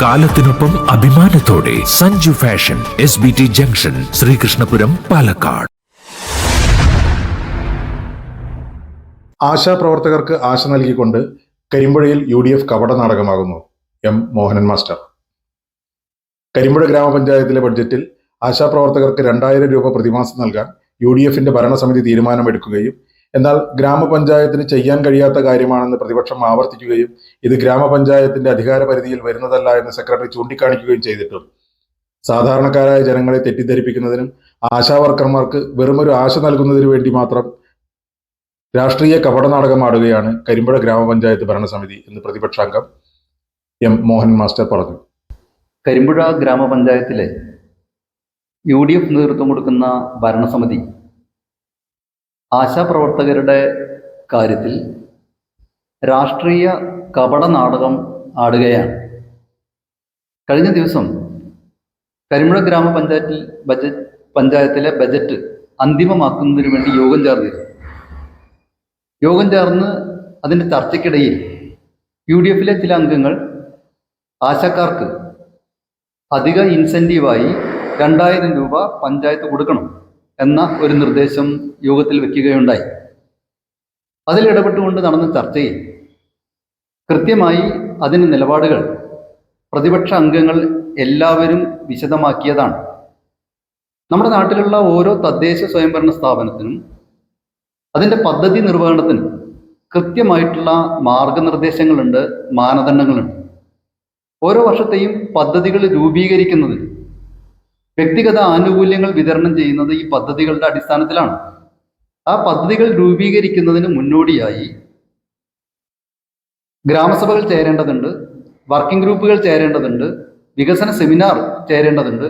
കാലത്തിനൊപ്പം അഭിമാനത്തോടെ Sanju fashion S B T junction Sreekrishnapuram Palakkad. ആശാപ്രവർത്തകർക്ക് ആശ നൽകിക്കൊണ്ട് കരിമ്പുഴയിൽ യു ഡി എഫ് കപട നാടകമാകുന്നു എം മോഹനൻ മാസ്റ്റർ. കരിമ്പുഴ ഗ്രാമപഞ്ചായത്തിലെ ബഡ്ജറ്റിൽ ആശാപ്രവർത്തകർക്ക് രണ്ടായിരം രൂപ പ്രതിമാസം നൽകാൻ യു ഡി എഫിന്റെ ഭരണസമിതി തീരുമാനമെടുക്കുകയും എന്നാൽ ഗ്രാമപഞ്ചായത്തിന് ചെയ്യാൻ കഴിയാത്ത കാര്യമാണെന്ന് പ്രതിപക്ഷം ആവർത്തിക്കുകയും ഇത് ഗ്രാമപഞ്ചായത്തിന്റെ അധികാര പരിധിയിൽ വരുന്നതല്ല എന്ന് സെക്രട്ടറി ചൂണ്ടിക്കാണിക്കുകയും ചെയ്തിട്ടും. സാധാരണക്കാരായ ജനങ്ങളെ തെറ്റിദ്ധരിപ്പിക്കുന്നതിനും ആശാവർക്കർമാർക്ക് വെറുമൊരു ആശ നൽകുന്നതിനു വേണ്ടി മാത്രം രാഷ്ട്രീയ കപടനാടകമാടുകയാണ് കരിമ്പുഴ ഗ്രാമപഞ്ചായത്ത് ഭരണസമിതി എന്ന് പ്രതിപക്ഷാംഗം എം മോഹൻ മാസ്റ്റർ പറഞ്ഞു. കരിമ്പുഴ ഗ്രാമപഞ്ചായത്തിലെ യു ഡി എഫ് നേതൃത്വം കൊടുക്കുന്ന ഭരണസമിതി ആശാപ്രവർത്തകരുടെ കാര്യത്തിൽ രാഷ്ട്രീയ കപട നാടകം ആടുകയാണ്. കഴിഞ്ഞ ദിവസം കരിമ്പുഴ ഗ്രാമപഞ്ചായത്തിൽ ബജറ്റ് പഞ്ചായത്തിലെ ബജറ്റ് അന്തിമമാക്കുന്നതിന് വേണ്ടി യോഗം ചേർന്നിരുന്നു. യോഗം ചേർന്ന് അതിന്റെ ചർച്ചയ്ക്കിടയിൽ യു ഡി എഫിലെ ചില അംഗങ്ങൾ ആശക്കാർക്ക് അധിക ഇൻസെന്റീവായി രണ്ടായിരം രൂപ പഞ്ചായത്ത് കൊടുക്കണം. എന്ന ഒരു നിർദ്ദേശം യോഗത്തിൽ വെക്കുകയുണ്ടായി. അതിലിടപെട്ടുകൊണ്ട് നടന്ന ചർച്ചയിൽ കൃത്യമായി അതിന് നിലപാടുകൾ പ്രതിപക്ഷ അംഗങ്ങൾ എല്ലാവരും വിശദമാക്കിയതാണ്. നമ്മുടെ നാട്ടിലുള്ള ഓരോ തദ്ദേശ സ്വയംഭരണ സ്ഥാപനത്തിനും അതിന്റെ പദ്ധതി നിർവഹണത്തിന് കൃത്യമായിട്ടുള്ള മാർഗനിർദ്ദേശങ്ങളുണ്ട് മാനദണ്ഡങ്ങളുണ്ട്. ഓരോ വർഷത്തെയും പദ്ധതികൾ രൂപീകരിക്കുന്നതിന് വ്യക്തിഗത ആനുകൂല്യങ്ങൾ വിതരണം ചെയ്യുന്നത് ഈ പദ്ധതികളുടെ അടിസ്ഥാനത്തിലാണ്. ആ പദ്ധതികൾ രൂപീകരിക്കുന്നതിന് മുന്നോടിയായി ഗ്രാമസഭകൾ ചേരേണ്ടതുണ്ട് വർക്കിംഗ് ഗ്രൂപ്പുകൾ ചേരേണ്ടതുണ്ട് വികസന സെമിനാർ ചേരേണ്ടതുണ്ട്.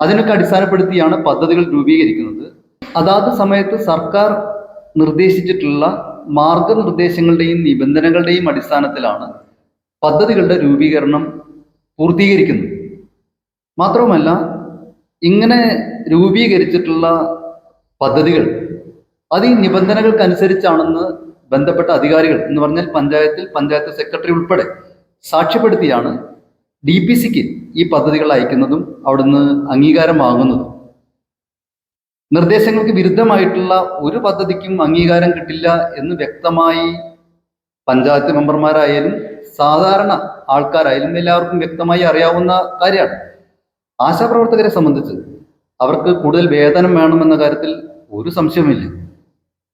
അതിനൊക്കെ അടിസ്ഥാനപ്പെടുത്തിയാണ് പദ്ധതികൾ രൂപീകരിക്കുന്നത്. അതാത് സമയത്ത് സർക്കാർ നിർദ്ദേശിച്ചിട്ടുള്ള മാർഗനിർദ്ദേശങ്ങളുടെയും നിബന്ധനകളുടെയും അടിസ്ഥാനത്തിലാണ് പദ്ധതികളുടെ രൂപീകരണം പൂർത്തീകരിക്കുന്നത്. മാത്രവുമല്ല ഇങ്ങനെ രൂപീകരിച്ചിട്ടുള്ള പദ്ധതികൾ അത് ഈ നിബന്ധനകൾക്കനുസരിച്ചാണെന്ന് ബന്ധപ്പെട്ട അധികാരികൾ എന്ന് പറഞ്ഞാൽ പഞ്ചായത്തിൽ പഞ്ചായത്ത് സെക്രട്ടറി ഉൾപ്പെടെ സാക്ഷ്യപ്പെടുത്തിയാണ് ഡി പി സിക്ക് ഈ പദ്ധതികൾ അയക്കുന്നതും അവിടുന്ന് അംഗീകാരം വാങ്ങുന്നതും. നിർദ്ദേശങ്ങൾക്ക് വിരുദ്ധമായിട്ടുള്ള ഒരു പദ്ധതിക്കും അംഗീകാരം കിട്ടില്ല എന്ന് വ്യക്തമായി പഞ്ചായത്ത് മെമ്പർമാരായാലും സാധാരണ ആൾക്കാരായാലും എല്ലാവർക്കും വ്യക്തമായി അറിയാവുന്ന കാര്യമാണ്. ആശാപ്രവർത്തകരെ സംബന്ധിച്ച് അവർക്ക് കൂടുതൽ വേതനം വേണമെന്ന കാര്യത്തിൽ ഒരു സംശയമില്ല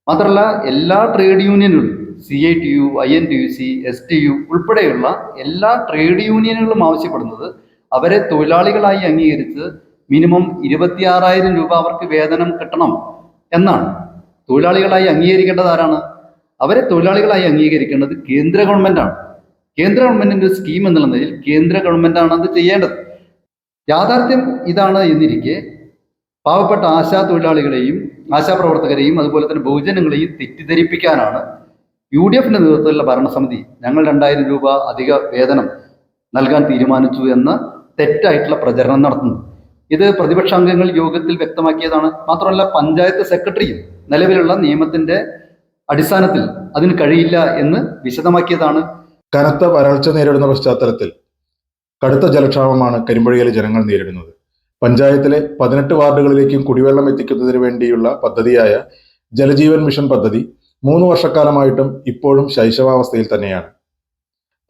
മാത്രമല്ല എല്ലാ trade യൂണിയനുകളും C I T U I N T U C S T U ഉൾപ്പെടെയുള്ള എല്ലാ ട്രേഡ് യൂണിയനുകളും ആവശ്യപ്പെടുന്നത് അവരെ തൊഴിലാളികളായി അംഗീകരിച്ച് മിനിമം ഇരുപത്തിയാറായിരം രൂപ അവർക്ക് വേതനം കിട്ടണം എന്നാണ്. തൊഴിലാളികളായി അംഗീകരിക്കേണ്ടത് ആരാണ്? അവരെ തൊഴിലാളികളായി അംഗീകരിക്കേണ്ടത് കേന്ദ്ര ഗവൺമെന്റാണ്. കേന്ദ്ര ഗവൺമെന്റിന്റെ സ്കീം എന്നുള്ള നിലയിൽ കേന്ദ്ര ഗവൺമെന്റാണ് അത് ചെയ്യേണ്ടത്. യാഥാർത്ഥ്യം ഇതാണ് എന്നിരിക്കെ പാവപ്പെട്ട ആശാ തൊഴിലാളികളെയും ആശാപ്രവർത്തകരെയും അതുപോലെ തന്നെ ബഹുജനങ്ങളെയും തെറ്റിദ്ധരിപ്പിക്കാനാണ് യു ഡി എഫിന്റെ നേതൃത്വത്തിലുള്ള ഭരണസമിതി ഞങ്ങൾ രണ്ടായിരം രൂപ അധിക വേതനം നൽകാൻ തീരുമാനിച്ചു എന്ന് തെറ്റായിട്ടുള്ള പ്രചരണം നടത്തുന്നു ഇത് പ്രതിപക്ഷ അംഗങ്ങൾ യോഗത്തിൽ വ്യക്തമാക്കിയതാണ്. മാത്രമല്ല പഞ്ചായത്ത് സെക്രട്ടറിയും നിലവിലുള്ള നിയമത്തിന്റെ അടിസ്ഥാനത്തിൽ അതിന് കഴിയില്ല എന്ന് വിശദമാക്കിയതാണ്. കനത്ത വരൾച്ച നേരിടുന്ന പശ്ചാത്തലത്തിൽ കടുത്ത ജലക്ഷാമമാണ് കരിമ്പുഴയിലെ ജനങ്ങൾ നേരിടുന്നത്. പഞ്ചായത്തിലെ പതിനെട്ട് വാർഡുകളിലേക്കും കുടിവെള്ളം എത്തിക്കുന്നതിന് വേണ്ടിയുള്ള പദ്ധതിയായ ജലജീവൻ മിഷൻ പദ്ധതി മൂന്ന് വർഷക്കാലമായിട്ടും ഇപ്പോഴും ശൈശവാവസ്ഥയിൽ തന്നെയാണ്.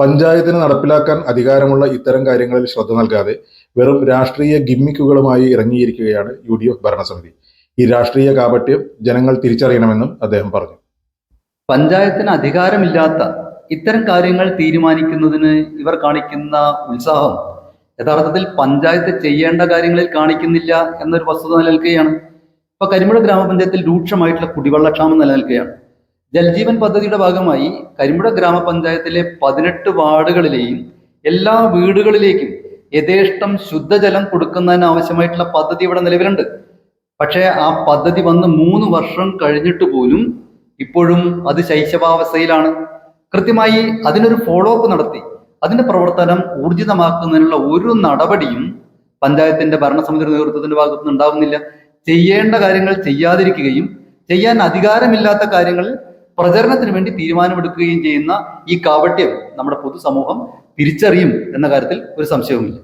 പഞ്ചായത്തിന് നടപ്പിലാക്കാൻ അധികാരമുള്ള ഇത്തരം കാര്യങ്ങളിൽ ശ്രദ്ധ നൽകാതെ വെറും രാഷ്ട്രീയ ഗിമ്മിക്കുകളുമായി ഇറങ്ങിയിരിക്കുകയാണ് യു ഡി എഫ് ഭരണസമിതി. ഈ രാഷ്ട്രീയ കാപട്യം ജനങ്ങൾ തിരിച്ചറിയണമെന്നും അദ്ദേഹം പറഞ്ഞു. പഞ്ചായത്തിന് അധികാരമില്ലാത്ത ഇത്തരം കാര്യങ്ങൾ തീരുമാനിക്കുന്നതിന് ഇവർ കാണിക്കുന്ന ഉത്സാഹം യഥാർത്ഥത്തിൽ പഞ്ചായത്ത് ചെയ്യേണ്ട കാര്യങ്ങളിൽ കാണിക്കുന്നില്ല എന്നൊരു വസ്തുത നിലനിൽക്കുകയാണ്. ഇപ്പൊ കരിമ്പുഴ ഗ്രാമപഞ്ചായത്തിൽ രൂക്ഷമായിട്ടുള്ള കുടിവെള്ളക്ഷാമം നിലനിൽക്കുകയാണ്. ജൽജീവൻ പദ്ധതിയുടെ ഭാഗമായി കരിമ്പുഴ ഗ്രാമപഞ്ചായത്തിലെ പതിനെട്ട് വാർഡുകളിലെയും എല്ലാ വീടുകളിലേക്കും യഥേഷ്ടം ശുദ്ധജലം കൊടുക്കുന്നതിന് ആവശ്യമായിട്ടുള്ള പദ്ധതി ഇവിടെ നിലവിലുണ്ട്. പക്ഷേ ആ പദ്ധതി വന്ന് മൂന്ന് വർഷം കഴിഞ്ഞിട്ട് പോലും ഇപ്പോഴും അത് ശൈശവാവസ്ഥയിലാണ്. കൃത്യമായി അതിനൊരു ഫോളോ അപ്പ് നടത്തി. അതിന്റെ പ്രവർത്തനം ഊർജിതമാക്കുന്നതിനുള്ള ഒരു നടപടിയും പഞ്ചായത്തിന്റെ ഭരണസമിതി നേതൃത്വത്തിന്റെ ഭാഗത്തുനിന്ന് ഉണ്ടാകുന്നില്ല ചെയ്യേണ്ട കാര്യങ്ങൾ ചെയ്യാതിരിക്കുകയും ചെയ്യാൻ അധികാരമില്ലാത്ത കാര്യങ്ങൾ പ്രചരണത്തിന് വേണ്ടി തീരുമാനമെടുക്കുകയും ചെയ്യുന്ന ഈ കാപട്യം നമ്മുടെ പൊതുസമൂഹം തിരിച്ചറിയും എന്ന കാര്യത്തിൽ ഒരു സംശയവുമില്ല.